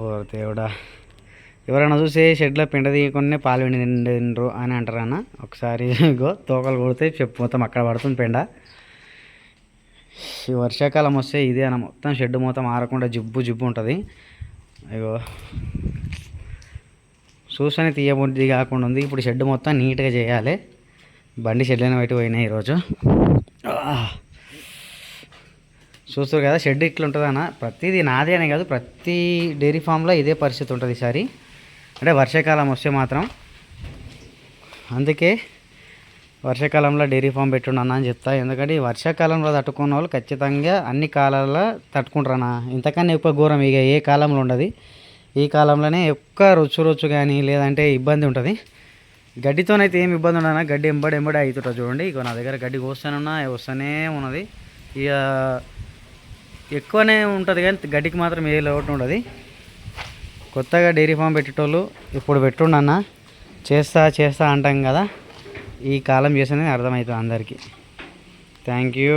ఓ దేవుడా. ఎవరైనా చూసి షెడ్లో పిండ తీయకుండా పాలు పిండి తిండ్రు అని అంటారు అన్న ఒకసారి ఇగో తోకలు కొడితే చెప్పు మొత్తం అక్కడ పడుతుంది పెండ. ఈ వర్షాకాలం వస్తే ఇదే అన్న మొత్తం షెడ్ మొత్తం ఆరకుండా జిబ్బు జిబ్బు ఉంటుంది. ఇగో చూసని తీయబుద్ధి కాకుండా ఉంది. ఇప్పుడు షెడ్ మొత్తం నీట్గా చేయాలి. బండి షెడ్లైన బయట పోయినాయి ఈరోజు. చూస్తారు కదా షెడ్ ఇట్లా ఉంటుంది ప్రతిదీ నాదే అనే కాదు ప్రతి డైరీ ఫామ్లో ఇదే పరిస్థితి ఉంటుంది ఈసారి అంటే వర్షాకాలం వస్తే మాత్రం. అందుకే వర్షాకాలంలో డైరీ ఫామ్ పెట్టుండన్న అని చెప్తా. ఎందుకంటే ఈ వర్షాకాలంలో తట్టుకున్న వాళ్ళు ఖచ్చితంగా అన్ని కాలాల్లో తట్టుకుంటారన్న ఇంతకన్నా ఎక్కువ ఘోరం ఇక ఏ కాలంలో ఉండదు. ఈ కాలంలోనే ఎక్కువ రొచ్చు రొచ్చు కానీ లేదంటే ఇబ్బంది ఉంటుంది. గడ్డితోనైతే ఏం ఇబ్బంది ఉండదు గడ్డి ఎంబడి ఎంబడి అవుతుంటుంది చూడండి. ఇక నా దగ్గర గడ్డి కోస్తానున్నా వస్తూనే ఉన్నది. ఇక ఎక్కువనే ఉంటుంది కానీ గడ్డికి మాత్రం ఏ లోటు ఉండదు. కొత్తగా డైరీ ఫామ్ పెట్టేటోళ్ళు ఇప్పుడు పెట్టుండన్న చేస్తా చేస్తా అంటాం కదా. ఈ కాలం చేస్తేనే అర్థమవుతుంది అందరికీ. Thank you